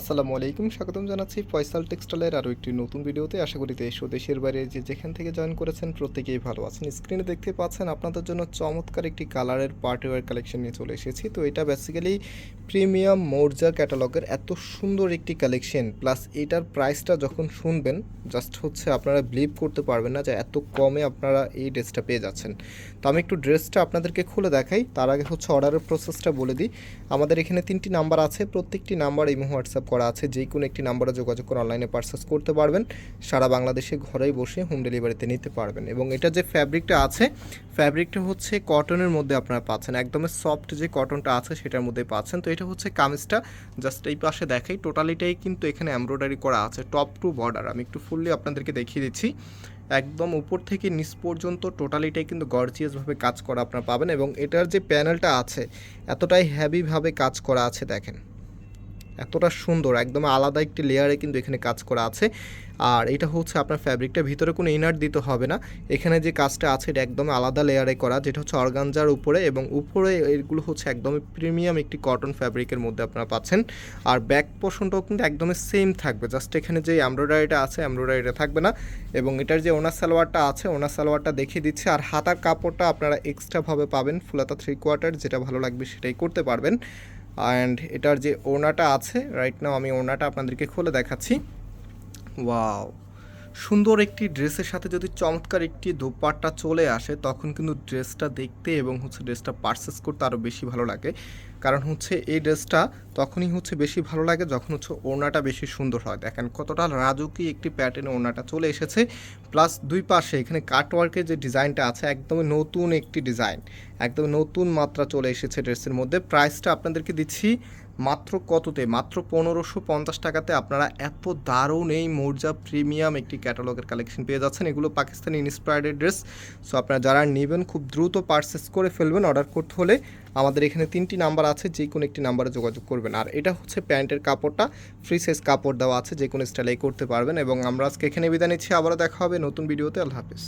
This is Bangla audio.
আসসালামু আলাইকুম, স্বাগতম জানাচ্ছি ফয়সাল টেক্সটাইলের আরও একটি নতুন ভিডিওতে। আশা করি দেশ ও দেশের বাইরে যে যেখান থেকে জয়েন করেছেন প্রত্যেকেই ভালো আছেন। স্ক্রিনে দেখতে পাচ্ছেন আপনাদের জন্য চমৎকার একটি কালারের পার্টিওয়ার কালেকশন নিয়ে চলে এসেছি। তো এটা বেসিক্যালি প্রিমিয়াম মৌর্জা ক্যাটালগের এত সুন্দর একটি কালেকশন প্লাস এটার প্রাইসটা যখন শুনবেন জাস্ট হচ্ছে আপনারা বিলিভ করতে পারবেন না যে এত কমে আপনারা এই ড্রেসটা পেয়ে যাচ্ছেন। তো আমি একটু ড্রেসটা আপনাদেরকে খুলে দেখাই। তার আগে হচ্ছে অর্ডারের প্রসেসটা বলে দিই। আমাদের এখানে তিনটি নাম্বার আছে। প্রত্যেকটি নাম্বার এই হোয়াটসঅ্যাপ করা আছে, যে কোনো একটি নাম্বারে যোগাযোগ করে অনলাইনে পারচেস করতে পারবেন। সারা বাংলাদেশে ঘরেই বসে হোম ডেলিভারিতে নিতে পারবেন। এবং এটা যে ফ্যাব্রিকটা আছে ফ্যাব্রিকটা হচ্ছে কটনের মধ্যে আপনারা পাচ্ছেন। একদমই সফট যে কটনটা আছে, সেটার মধ্যে পাচ্ছেন। তো এটা হচ্ছে কামিজটা জাস্ট এই পাশে দেখাই। টোটালিটাই কিন্তু এখানে এমব্রয়ডারি করা আছে টপ টু বর্ডার আমি একটু ফুললি আপনাদেরকে দেখিয়ে দিচ্ছি। একদম উপর থেকে নিচ পর্যন্ত টোটালিটাই কিন্তু গর্জিয়াসভাবে কাজ করা আপনারা পাবেন। এবং এটার যে প্যানেলটা আছে, এতটাই হ্যাভিভাবে কাজ করা আছে, দেখেন। এতটা সুন্দর, একদম আলাদা একটি লেয়ারে কিন্তু এখানে কাজ করা আছে। আর এটা হচ্ছে আপনার ফ্যাব্রিকটা ভিতরে কোনো ইনার দিতে হবে না। এখানে যে কাজটা আছে, এটা একদম আলাদা লেয়ারে করা, যেটা হচ্ছে অর্গানজার উপরে এবং উপরে এগুলো হচ্ছে একদমই প্রিমিয়াম একটি কটন ফ্যাব্রিকের মধ্যে আপনারা পাচ্ছেন। আর ব্যাক পোর্শনটাও কিন্তু একদমই সেম থাকবে জাস্ট এখানে যে এমব্রয়ডারিটা আছে এমব্রয়ডারিটা থাকবে না। এবং এটার যে ওনার সালোয়ারটা আছে ওনার সালোয়ারটা দেখিয়ে দিচ্ছে। আর হাতার কাপড়টা আপনারা এক্সট্রাভাবে পাবেন ফুলাতা থ্রি কোয়ার্টার যেটা ভালো লাগবে সেটাই করতে পারবেন। অ্যান্ড এটার যে ওনাটা আছে রাইট নাও আমি ওনাটা আপনাদেরকে খুলে দেখাচ্ছি। ওয়াও সুন্দর একটি ড্রেসের সাথে যদি চমৎকার একটি দোপাট্টা চলে আসে, তখন কিন্তু ড্রেসটা দেখতে এবং হচ্ছে ড্রেসটা পারচেস করতে আরও বেশি ভালো লাগে। কারণ হচ্ছে এই ড্রেসটা তখনই হচ্ছে বেশি ভালো লাগে যখন হচ্ছে ওড়নাটা বেশি সুন্দর হয়। দেখেন কতটা রাজুকি একটি প্যাটার্নে ওড়নাটা চলে এসেছে। প্লাস দুই পাশে এখানে কাটওয়ার্কের যে ডিজাইনটা আছে, একদমই নতুন একটি ডিজাইন একদম নতুন মাত্রা চলে এসেছে ড্রেসের মধ্যে। প্রাইসটা আপনাদেরকে দিচ্ছি মাত্র কততে? মাত্র পনেরোশো পঞ্চাশ টাকাতে আপনারা এত দারুণ এই মৌর্জা প্রিমিয়াম একটি ক্যাটালগের কালেকশন পেয়ে যাচ্ছেন। এগুলো পাকিস্তানি ইন্সপায়ার্ডেড ড্রেস সো আপনারা যারা নেবেন, খুব দ্রুত পারচেস করে ফেলবেন অর্ডার করতে হলে। আমাদের এখানে তিনটি নাম্বার আছে, যে কোনো একটি নাম্বারে যোগাযোগ করবেন। আর এটা হচ্ছে প্যান্টের কাপড়টা। ফ্রি সাইজ কাপড় দেওয়া আছে, যে কোনো স্টাইলেই করতে পারবেন। এবং আমরা আজকে এখানে বিদায় নিচ্ছি। আবারও দেখা হবে নতুন ভিডিওতে আল্লাহ হাফিজ।